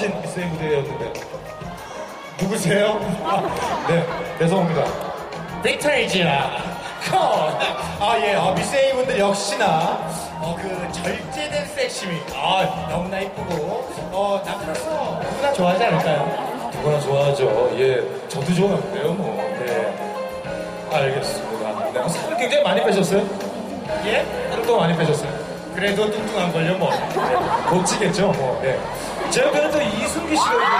멋진 미스의 무대였는데 누구세요? 아, 네, 죄송합니다. 빅테이지야. 아, 예, 어, 미스에이 분들 역시나, 어, 그, 절제된 섹시미. 아, 너무나 이쁘고, 어, 남자로서 누구나 좋아하지 않을까요? 누구나 좋아하죠. 예, 저도 좋아하는데요, 뭐. 네. 알겠습니다. 네, 살을 굉장히 많이 빼셨어요? 예? 또 많이 빼셨어요? 그래도 뚱뚱한 걸요, 뭐. 네, 못 치겠죠, 뭐. 네. 제 옆에는 또 이승기 씨가 있는데,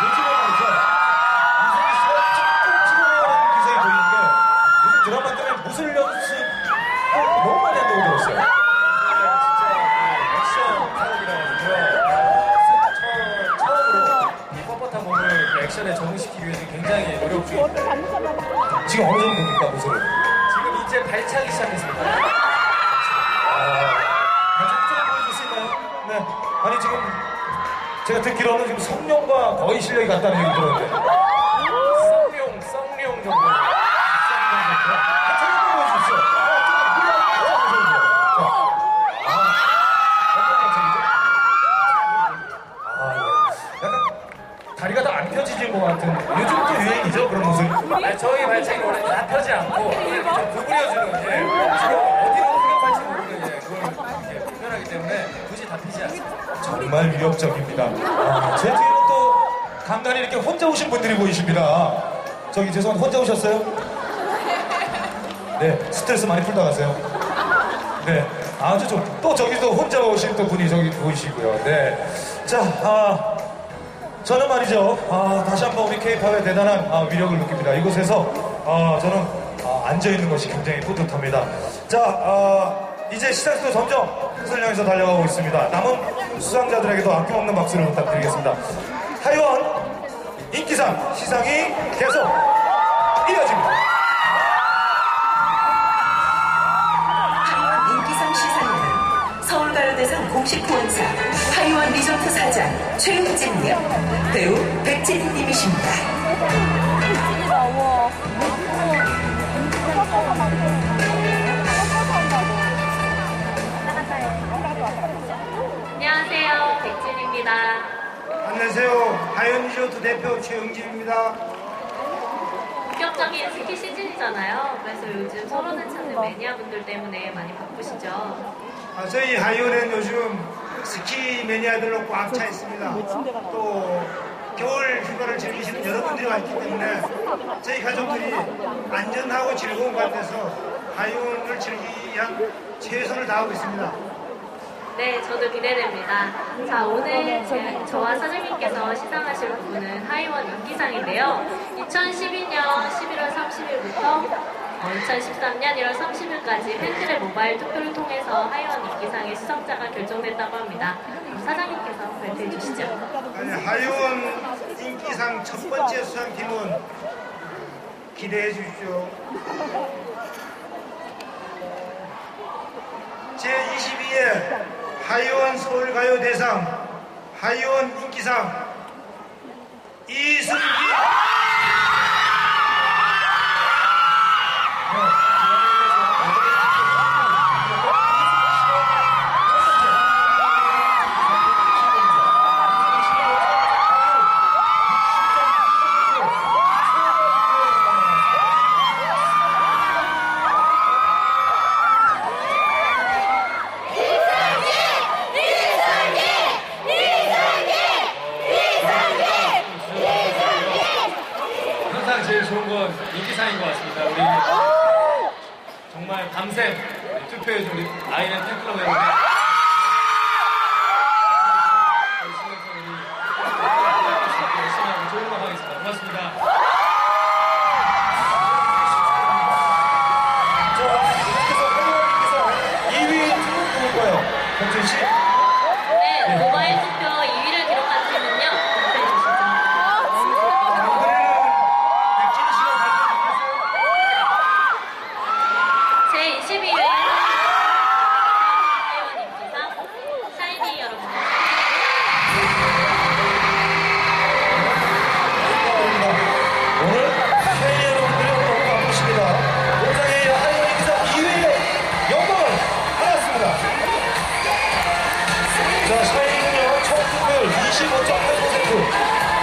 요즘에 말이죠. 이승기 씨가 조금 찍어내는 기색이 보이는데, 요즘 드라마 때문에 무술 연습 너무 많이 한다고 들었어요. 네, 진짜 그 액션 타입이라 가지고요. 처음으로 이 뻣뻣한 몸을 그 액션에 적응시키기 위해서 굉장히 노력 중인데 지금 어느 정도입니까 무술을? 지금 이제 발차기 시작했습니다. 아니 지금 제가 듣기로는 지금 성룡과 거의 실력이 같다는 얘기 들었는데 썩룡, 썩룡 정도. 아. 아? 아, 다리가 다 안 펴지는 것 같은 요즘 또 유행이죠 그런 모습. 아니, 저희 발차기 원래 다 펴지 않고 좀 구부려주는 예. 그걸 불편하기 때문에 굳이 다 펴지 않습니다. 정말 위협적입니다. 아, 제 뒤에는 또 간간히 이렇게 혼자 오신 분들이 보이십니다. 저기 죄송한데 혼자 오셨어요? 네, 스트레스 많이 풀다 가세요. 네, 아주 좀, 또 저기도 혼자 오신 또 분이 저기 보이시고요. 네. 자, 아, 저는 말이죠. 아, 다시 한번 우리 케이팝의 대단한 아, 위력을 느낍니다. 이곳에서 아, 저는 아, 앉아있는 것이 굉장히 뿌듯합니다. 자, 아, 이제 시작도 점점 끝을 향해서 달려가고 있습니다. 남은 수상자들에게도 아낌없는 박수를 부탁드리겠습니다. 하이원 인기상 시상이 계속 이어집니다. 하이원 인기상 시상에는 서울가요대상 공식 후원사 하이원 리조트 사장 최은진님, 배우 백재희님이십니다. 안녕하세요. 하이언리조트 대표 최영진입니다. 본격적인 스키 시즌이잖아요. 그래서 요즘 서로는 찾는 매니아분들 때문에 많이 바쁘시죠. 아, 저희 하이언은 요즘 스키 매니아들로 꽉 차 있습니다. 또 겨울 휴가를 즐기시는 여러분들이 와 있기 때문에 저희 가족들이 안전하고 즐거운 가운데서 하이언을 즐기기 위한 최선을 다하고 있습니다. 네, 저도 기대됩니다. 자, 오늘 제, 저와 사장님께서 시상하실 부분은 하이원 인기상인데요. 2012년 11월 30일부터 2013년 1월 30일까지 팬들의 모바일 투표를 통해서 하이원 인기상의 수상자가 결정됐다고 합니다. 사장님께서 발표해 주시죠. 아니, 하이원 인기상 첫 번째 수상팀은 기대해 주십시오. 제22회 하이원 서울가요 대상 하이원 인기상 이승 좋은 건 인기상인 것 같습니다. 우리 정말 밤샘 투표해준 우리 아이는 팬클럽 여러분. 고맙습니다. 자, 이렇게 해서 2위 누굴까요? 경진 씨?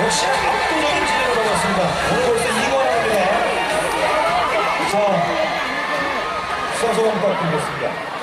역시나 압도적인 지지를 받았습니다. 오늘 벌써 2권 합니다. 자, 수상소감 부탁드리겠습니다.